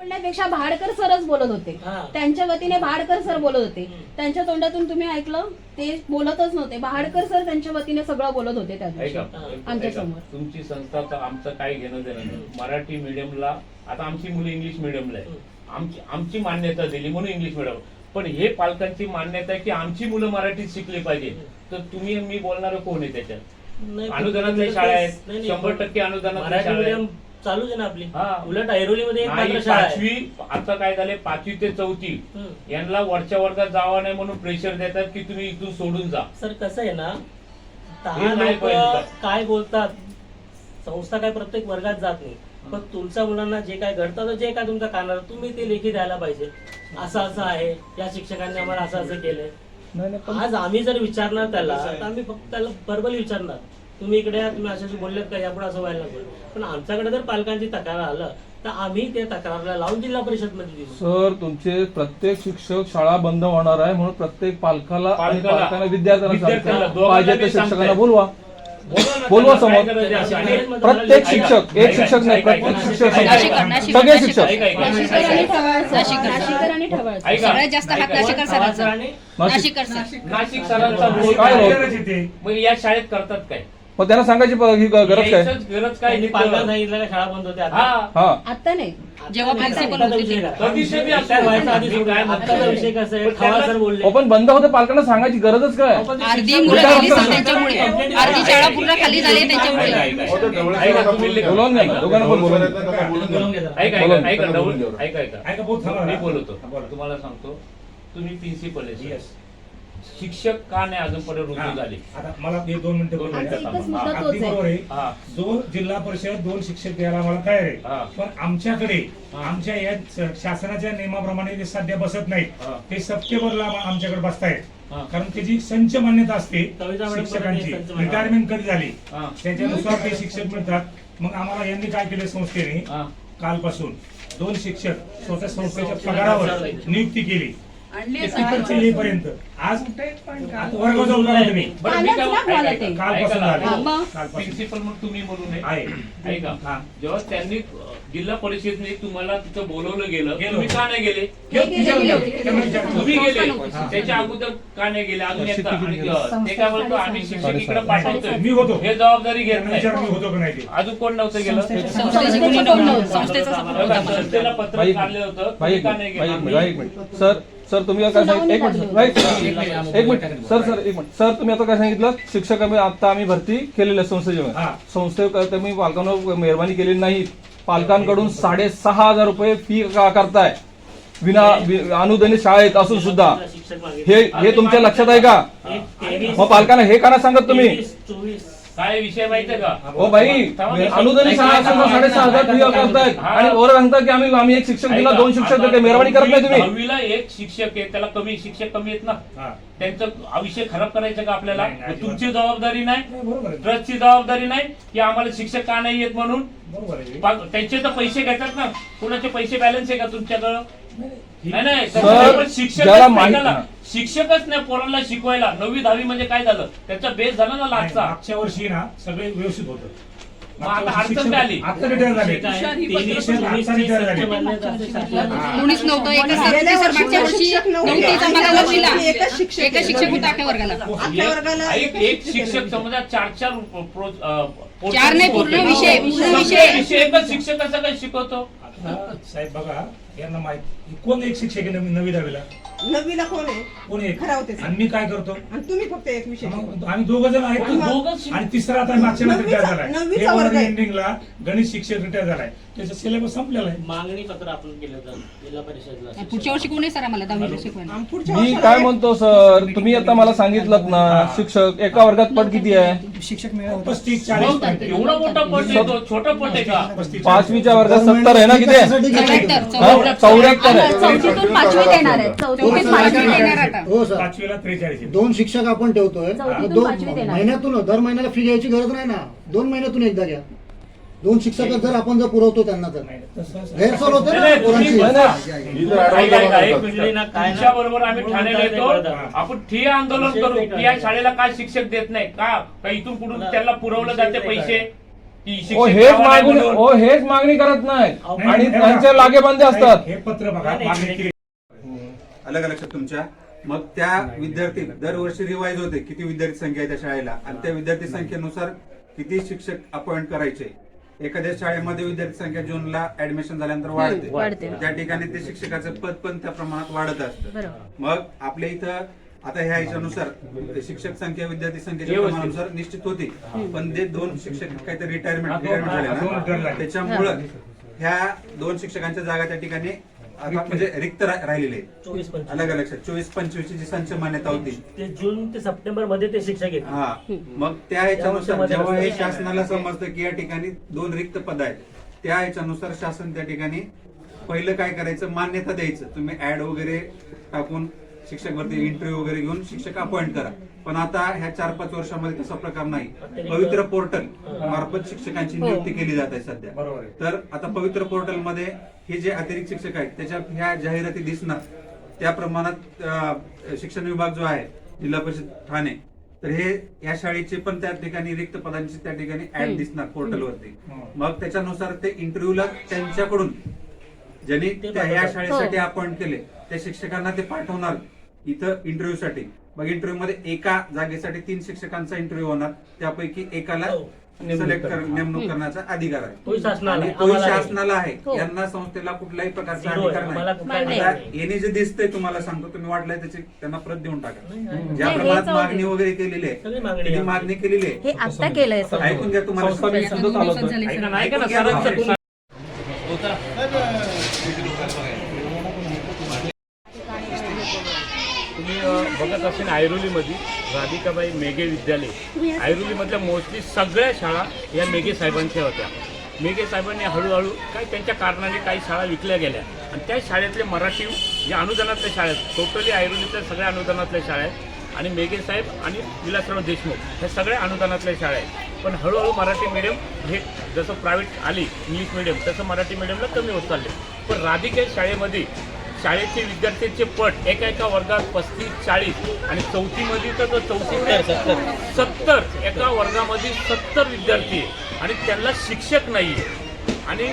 बोलण्यापेक्षा भाडकर सरच बोलत होते. हा. त्यांच्या वतीने भाडकर सर बोलत होते. त्यांच्या तोंडातून तुम्ही ऐकलं? ते बोलतच नव्हते. भाडकर सर त्यांच्या वतीने सगळं बोलत होते त्या दिवशी. आमच्या. समोर. तुमची संस्था तर आमचं काही घेणं देणं नाही. मराठी मीडियमला आता आमची मुलं इंग्लिश मीडियमला आहे. आमची आमची मान्यता दिली म्हणून इंग्लिश मीडियम पण हे पालकांची मान्यता आहे की आमची मुलं मराठीत शिकली पाहिजे. तर तुम्ही आणि मी बोलणार कोण आहे त्याच्यात? नाही, अनुदानातल्या शाळा आहेत. नाही, शंभर टक्के अनुदानातल्या मराठी शाळा मीडियम आहेत चालूच आहे ना आपली. हा. उलट ऐरोलीमध्ये एक नाही मात्र शाळा आहे. पाचवी आता काय झाले पाचवी ते चौथी. हम्म. यांना वरच्या वर्गात जावा नाही म्हणून प्रेशर देतात की तुम्ही इथून सोडून जा. सर कसं आहे ना दहा नाही लोक पाहिजे. काय बोलतात? संस्था काय प्रत्येक वर्गात जात नाही. पण तुमच्या मुलांना जे काय घडतं जे काय तुमच्या कानावर तुम्ही ते लेखी द्यायला पाहिजे. असं असं आहे. या शिक्षकांनी आम्हाला असं असं केलंय. नाही नाही पण आज आम्ही जर विचारणार त्याला तर आम्ही फक्त त्याला बरोबर विचारणार. तुम्ही इकडे या तुम्ही अशाशी बोललेत का यापुढे असं व्हायला नको पण आमच्याकडे जर पालकांची तक्रार आलं तर आम्ही त्या तक्रारला लावून जिल्हा परिषदमध्ये देऊ सर तुमचे प्रत्येक शिक्षक शाळा बंद होणार आहे म्हणून प्रत्येक पालकाला आणि पालकाला, पालकांना सांगतो. दोघांना पाहिजे त्या शिक्षकांना सांगताय. बोलवा बोलवा समोर. काय प्रत्येक शिक्षक एक शिक्षक नाही प्रत्येक शिक्षक नाशिक, सगळे नाशिक, शिक्षक ऐका, ऐका, नाशिकर आणि ऐका. ठवाळसर नाशिकर. नाशिकर आणि ठवाळसर ऐका. सगळ्यात जास्त हात ऐका. नाशिकर सरांचा सरांनी नाशिक सरांचा बोल काय काय होतं? मग या शाळेत करतात काय मग त्यांना सांगायची प- ही ग- गरज काय? यायचंच गरज काय त्यांनी पालकांना तिथं? सांगितलं का शाळा बंद होते आता हा. हा. आता नाही. जेव्हा होते विषय ते. काय? कधी शेवटी असं विषय व्हायचा आधी मी सोडून काय आत्ताचा म्हणतो? विषय कसा आहे? पण सर बोलले. बंद होते पालकांना सांगायची गरजच काय? अर्धी मुलं गेली सर त्यांच्यामुळे. अर्धी शाळा पूर्ण खाली झाली त्यांच्यामुळे. ऐका, तुम्ही बोलवून घ्या ना, दोघांना पण बोलवून घ्या. ऐका बोलवून ऐका घ्या. ऐका बोलवून डबल- घ्या. ऐका ऐका. ऐका, भाऊ, थांबा मी. बोलतो. हा, बोला. तुम्हाला सांगतो. तुम्ही प्रिन्सिपल आहे Yes. शिक्षक का नाही अजूनपर्यंत रुजू हा. झाले आता मला एक दोन मिनिटं बोलू आमचा द्या. एकच मुद्दा अगदी तोच आहे बरोबर आहे हा जो जिल्हा परिषद दोन शिक्षक द्यायला मला तयार हा. आहे पण आमच्याकडे हा. आमच्या या शासनाच्या नियमाप्रमाणे ते सध्या बसत नाहीत हा. ते सप्टेंबरला आम- आमच्याकडे बसतायत हा. कारण त्याची संच मान्यता असते कविता मॅडम शिक्षकांची संच रिटायरमेंट कधी झाली हा. त्याच्यानुसार ते शिक्षक मिळतात मग आम्हाला यांनी काय केलं संस्थेने हा. कालपासून दोन शिक्षक स्वतः संस्थेच्या पगारावर नियुक्ती केली तिकडचे येईपर्यंत आज आता वर्ग जाऊन बघा तुम्ही बरं मी काय आलंच ना मला ऐका, ते. ऐका, कालपासून ऐका झाले. ना. मग? कालपासून प्रिन्सिपल म्हणून तुम्ही. आहे ऐका हा. जेव्हा त्यांनी अ, जिल्हा परिषदने तुम्हाला तिथं बोलवलं गेलं गेलो. तुम्ही का नाही गेले. तुम्ही गेले हा. त्याच्या अगोदर का नाही गेले अजून आणि? अ, ते काय म्हणतो आम्ही शिक्षक इकडे. पाठवतोय मी होतो. हे जबाबदारी घेत त्यांना नाही विचार मी होतो का नाही ते अजून कोण नव्हतं गेलं संस्थेची कोणी नव्हतं संस्थेचा. संस्थेला पत्र बाई, काढलं होतं तुम्ही का नाही बाई, गेला एक मिनिट, बाई, एक मिनिट. सर सर तुम्ही आता काय सांगितलं एक मिनिट सर, राईट. एक मिनिट सर सर एक मिनिट. सर तुम्ही आता काय सांगितलं? शिक्षक आम्ही आता आम्ही भरती केलेल्या संस्थेच्या हा. संस्थे तुम्ही पालकांवर मेहरबानी केलेली नाही. पालकांकडून साडेसहा हजार रुपये फी का करताय. विना वि- अनुदानित शाळेत असून सुद्धा. हे हे तुमच्या लक्षात आहे का? एक मग पालकांना हे का नाही सांगत तुम्ही. चोवीस काय विषय माहितीये का? हो भाई अनुदानित शाळा असून सुद्धा साडेसहा हजार फी करतायत. आणि वर सांगता की आम्ही आम्ही एक शिक्षक दिला दोन शिक्षक देते मेहरबानी करत नाही तुम्ही. दहावीला एक शिक्षक आहे त्याला कमी शिक्षक कमी आहेत ना. हा. त्यांचं विषय खराब करायचं का आपल्याला? नाही, नाही, तुमची जबाबदारी नाही नाही, बरोबर आहे. ट्रस्टची जबाबदारी नाही की आम्हाला शिक्षक का नाही येत म्हणून? बरोबर आहे. पा- त्यांचे तर पैसे घेतात ना. कुणाचे पैसे बॅलन्स आहे का तुमच्याकडं नाही नाही. सर, तसं पण शिक्षकच ज्याला नाही माहित- त्याला. शिक्षकच नाही पोरांना शिकवायला. नववी दहावी म्हणजे काय झालं? त्याचा बेस झाला ना लाटचा. मागच्या वर्षी ना सगळे व्यवस्थित होतं. मग आता मागच्या वर्षी अडचण काय आली? शिक्षक आता रिटायर झाले काय? शिक्षक तेवीस, आता चोवीस, रिटायर तीस झाले. मान्यता असते शासनाला. कोणीच नव्हतं एकच सर होते सर मागच्या वर्षी नव्हतीच आम्हाला लक्षीला एकच शिक्षक होता. अख्या वर्गाला एक एक- एक शिक्षक समजा चार चार प्रो- अ, चार नाही, पूर्ण शिकवतो. विषय, पूर्ण सगळे विषय. विषय. एकच शिक्षक कसं काय शिकवतो? आता साहेब बघा यांना माहीत कोण एक शिक्षक आहे नवी नवी दहावीला? नववीला कोण आहे? कोण होते आणि मी काय करतो? आणि तुम्ही फक्त एक विषय. मग आम्ही दोघं जण आहेत. ना. शिक- आणि तिसरा आता मागच्या नववीचा- रिटायर झालाय. नववीचा वर्ग आहे. एंडिंगला गणित शिक्षक रिटायर झालाय. त्याचा सिलेबस संपलेला आहे. मागणी पत्र आपण केलं होतं जिल्हा परिषदला पुढच्या वर्षी कोणी सर आम्हाला? दहावीला शिकवायला. आणि पुढच्या मी वर्षाला काय एक- म्हणतो सर? तुम्ही आता मला सांगितलं ना शिक्षक एका वर्गात पट किती आहे? पस्तीस चाळीस मग पर्यंत. एवढा मोठा पट येतो छोटा पट आहे का? पस्तीस पाचवीच्या वर्गात सत्तर आहे ना किती आहे? चौऱ्याहत्तर हा? चौऱ्याहत्तर चौऱ्याहत्तर आम्हाला आहे चौथीतून पाचवीत येणार आहे. चौथीतून आता. हो सर. पाचवीला त्रेचाळीस. आहे. दोन शिक्षक आपण ठेवतोय. चौथीतून दोन. महिन्यातून दर महिन्याला फी घ्यायची गरज नाही ना. दोन महिन्यातून एकदा घ्या. दोन शिक्षक जर आपण जर पुरवतो त्यांना तर. नाही, तसं गैरसोय होते नाही, ना नाही, पोरांची. तुम्ही- तुमच्या बरोबर आम्ही ठाण्याला येतो. आपण ठिय्या आंदोलन करू. की या आहे. शाळेला काय शिक्षक देत नाही? का? का इथून मला त्याला पुरवलं जाते पैसे? आहे. की शिक्षक ओ हेच द्यावा नाही मागणी म्हणून. ओ हेच मागणी करत नाहीत. नाही, आणि हे त्यांचे बघा, लागेबंदे असतात. हे पत्र बघा मागणी केली. अलग लक्षात तुमच्या. मग त्या विद्यार्थी दरवर्षी रिवाईज होते. किती विद्यार्थी संख्या आहे त्या शाळेला? आणि त्या विद्यार्थी संख्येनुसार किती शिक्षक अपॉइंट करायचे? एखाद्या शाळेमध्ये विद्यार्थी संख्या जूनला ऍडमिशन झाल्यानंतर वाढते. त्या ठिकाणी ते शिक्षकाचं पद पण त्या प्रमाणात वाढत असतं. मग आपल्या इथं आता ह्या ह्याच्यानुसार शिक्षक संख्या विद्यार्थी संख्येच्या. प्रमाणानुसार निश्चित होती. पण ते दोन शिक्षक काहीतरी रिटायरमेंट रिटायरमेंट दोन झाले ना. त्याच्यामुळं ह्या दोन शिक्षकांच्या जागा त्या ठिकाणी म्हणजे रिक्त राहिलेले. चोवीस अलग लक्षात चोवीस पंचवीस ची जी संच मान्यता होती. ते जून ते सप्टेंबरमध्ये ते शिक्षक येतील हा. मग त्या ह्याच्यानुसार जेव्हा हे. शासनाला समजतं की या ठिकाणी दोन रिक्त पद आहेत त्या ह्याच्यानुसार शासन त्या ठिकाणी पहिलं काय करायचं? मान्यता द्यायचं. तुम्ही ऍड वगैरे टाकून शिक्षक भरती इंटरव्ह्यू वगैरे घेऊन शिक्षक अपॉइंट करा. पण आता ह्या चार पाच वर्षामध्ये तसा प्रकार नाही. पवित्र पोर्टल मार्फत शिक्षकांची नियुक्ती केली जात आहे सध्या. तर आता पवित्र पोर्टलमध्ये हे जे अतिरिक्त शिक्षक आहेत त्याच्या ह्या जाहिराती दिसणार. त्या प्रमाणात शिक्षण विभाग जो आहे जिल्हा परिषद ठाणे तर हे या शाळेचे पण त्या ठिकाणी रिक्त पदांची त्या ठिकाणी ऍड दिसणार पोर्टलवरती मग त्याच्यानुसार ते इंटरव्ह्यूला त्यांच्याकडून ज्यांनी त्या ह्या पाठवतात. शाळेसाठी अपॉइंट केले त्या शिक्षकांना ते पाठवणार. इथं इंटरव्ह्यू साठी. मग इंटरव्ह्यू मध्ये एका जागेसाठी तीन शिक्षकांचा इंटरव्ह्यू होणार. त्यापैकी एकाला हो. सिलेक्ट नेमणूक करण्याचा अधिकार आहे. तोही शासनाला आणि आहे, हो. यांना संस्थेला कुठल्याही प्रकारचा अधिकार नाही. जे दिसतंय तुम्हाला सांगतो तुम्ही वाटलंय त्याची त्यांना प्रत देऊन टाका. ज्या हे प्रमाणात. मागणी वगैरे केलेली आहे मागणी ही केलेली आहे. हे आता केलंय सर ऐकून घ्या. तुम्हाला संस्था मी आता सुद्धा दोन दिवसात चालवतो झाले, ऐका सर. ना ऐका ना ऐकून घ्या सरांचं ना. तुम्ही अ, बघत असेल ऐरोलीमध्ये राधिकाबाई मेघे विद्यालय. ऐरोलीमधल्या मोस्टली सगळ्या शाळा या मेघे साहेबांच्या होत्या. मेघे साहेबांनी हळूहळू काय त्यांच्या कारणाने काही शाळा विकल्या गेल्या. आणि त्या शाळेतले मराठी या अनुदानातल्या शाळा आहेत. टोटली ऐरोलीतल्या सगळ्या अनुदानातल्या शाळा आहेत. आणि मेघे साहेब आणि विलासराव देशमुख ह्या सगळ्या अनुदानातल्या शाळा आहेत. पण हळूहळू मराठी मीडियम हे जसं प्रायव्हेट आली इंग्लिश मिडियम तसं मराठी मिडियमला कमी होत चालले. पण राधिके शाळेमध्ये शाळेचे विद्यार्थ्यांचे पट एका एका वर्गात पस्तीस चाळीस आणि चौथीमध्ये तर चौथी सत्तर एका वर्गामध्ये सत्तर विद्यार्थी आहे. आणि त्यांना शिक्षक नाही आहे. आणि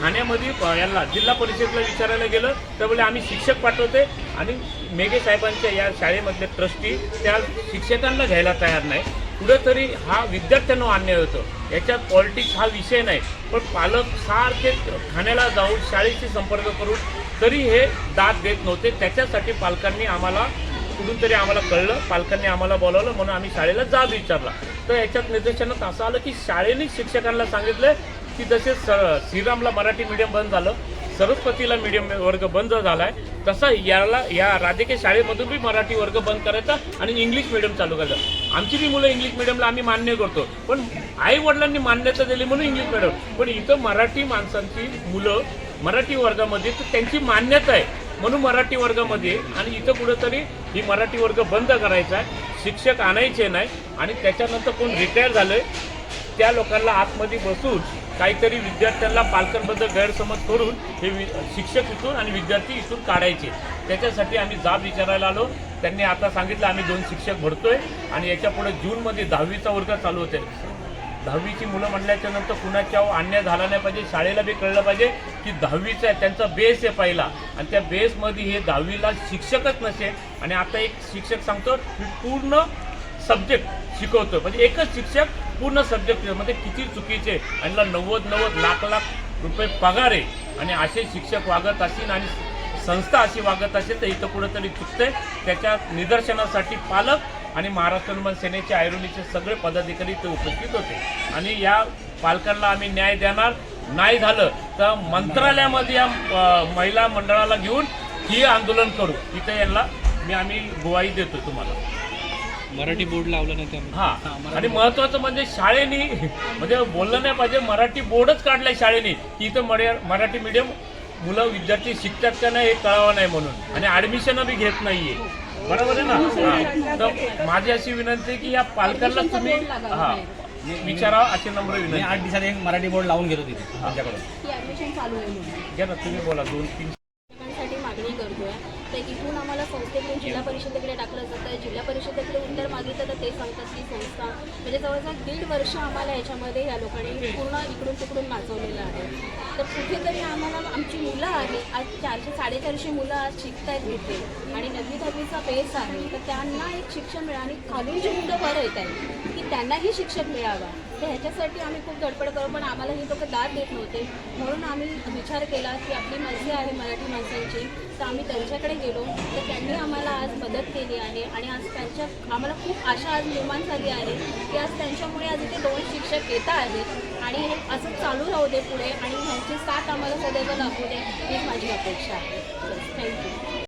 ठाण्यामध्ये याला जिल्हा परिषदला विचारायला गेलं तर बोले आम्ही शिक्षक पाठवते आणि मेघे साहेबांच्या या शाळेमधले ट्रस्टी त्या शिक्षकांना घ्यायला तयार नाही. कुठेतरी हा विद्यार्थ्यांना अन्याय होतो. याच्यात पॉलिटिक्स हा विषय नाही. पण पालक सारखे ठाण्याला जाऊन शाळेशी संपर्क करून तरी हे दाद देत नव्हते. त्याच्यासाठी पालकांनी आम्हाला कुठून तरी आम्हाला कळलं. पालकांनी आम्हाला बोलावलं म्हणून आम्ही शाळेला जाब विचारला. तर याच्यात निदर्शनात असं आलं की शाळेने शिक्षकांना सांगितलं की जसे स श्रीरामला मराठी मीडियम बंद झालं सरस्वतीला मीडियम वर्ग बंद झाला आहे तसा याला या राजकीय शाळेमधून बी मराठी वर्ग बंद करायचा आणि इंग्लिश मिडियम चालू करायचं. आमची बी मुलं इंग्लिश मिडियमला आम्ही मान्य करतो. पण आई वडिलांनी मान्यता दिली म्हणून इंग्लिश मिडियम पण इथं मराठी माणसांची मुलं मराठी वर्गामध्ये तर त्यांची मान्यता आहे. म्हणून मराठी वर्गामध्ये आणि इथं कुठेतरी ही मराठी वर्ग बंद करायचा आहे. शिक्षक आणायचे नाही आणि त्याच्यानंतर कोण रिटायर झालं त्या लोकांना आतमध्ये बसून काहीतरी विद्यार्थ्यांना पालकांबद्दल गैरसमज करून हे वि- शिक्षक इथून आणि विद्यार्थी इथून काढायचे. त्याच्यासाठी आम्ही जाब विचारायला आलो. त्यांनी आता सांगितलं आम्ही दोन शिक्षक भरतोय आणि याच्यापुढे जूनमध्ये दहावीचा वर्ग चालू होते दहावीची मुलं म्हणल्याच्या नंतर कुणाच्या अन्याय झाला नाही पाहिजे शाळेला बी कळलं पाहिजे की दहावीचं आहे त्यांचा बेस आहे पहिला. आणि त्या बेसमध्ये हे दहावीला शिक्षकच नसेल. आणि आता एक शिक्षक सांगतो मी पूर्ण सब्जेक्ट शिकवतो म्हणजे एकच शिक्षक पूर्ण सब्जेक्ट म्हणजे किती चुकीचे. आणि नव्वद नव्वद लाख लाख रुपये पगार आहे. आणि असे शिक्षक वागत असतील आणि संस्था अशी वागत असेल तर इथं कुठंतरी चुकते त्याच्या निदर्शनासाठी पालक आणि महाराष्ट्र निर्माण सेनेचे ऐरोलीचे सगळे पदाधिकारी इथे उपस्थित होते. आणि या पालकांना आम्ही न्याय देणार नाही झालं तर मंत्रालयामध्ये या महिला मंडळाला घेऊन ही आंदोलन करू. इथे यांना मी आम्ही गुवाही देतो तुम्हाला. मराठी बोर्ड लावलं नाही त्यामुळे हा. आणि महत्वाचं म्हणजे शाळेनी म्हणजे बोललं नाही पाहिजे मराठी बोर्डच काढलाय शाळेने. की इथं मराठी मीडियम मुलं विद्यार्थी शिकतात का नाही हे कळावं नाही म्हणून. आणि ऍडमिशन बी घेत नाहीये. बरोबर आहे ना. तर माझी अशी विनंती आहे की या पालकांना तुम्ही हा. विचारा अशी नम्र मी विनंती. आठ दिवसात एक मराठी बोर्ड लावून घेतो तिथे त्यांच्याकडून की चालू आहे म्हणून. घ्या ना तुम्ही बोला. दोन तीन शिक्षकांसाठी मागणी करतोय. तर एक इथून आम्हाला संस्थेकडून जिल्हा परिषदेकडे टाकलं जातं. जिल्हा परिषदेकडे उत्तर मागितलं तर ते सांगतात की संस्था म्हणजे जवळजवळ दीड वर्ष आम्हाला याच्यामध्ये या लोकांनी पूर्ण इकडून तिकडून नाचवलेलं आहे. तर कुठेतरी आम्हाला आमची मुलं आहेत आज चारशे साडेचारशे मुलं आज शिकत आहेत तिथे. आणि नववी दहावीचा बेस आहे तर त्यांना एक शिक्षण मिळा आणि खालून जी मुलं बरं येत आहेत की त्यांनाही शिक्षण मिळावा. तर ह्याच्यासाठी आम्ही खूप धडपड करू पण आम्हाला ही लोकं दाद देत नव्हते. म्हणून आम्ही विचार केला की आपली मर्जी आहे मराठी माणसांची तर आम्ही त्यांच्याकडे गेलो. तर त्यांनी आम्हाला आज मदत केली आहे आणि आज त्यांच्या आम्हाला खूप आशा आज निर्माण झाली आहे की आज त्यांच्यामुळे आज इथे दोन शिक्षक येत आहेत आणि हे असं चालू राहू दे पुढे आणि ह्यांची साथ आम्हाला सदैव लाभू दे हीच माझी अपेक्षा आहे. थँक्यू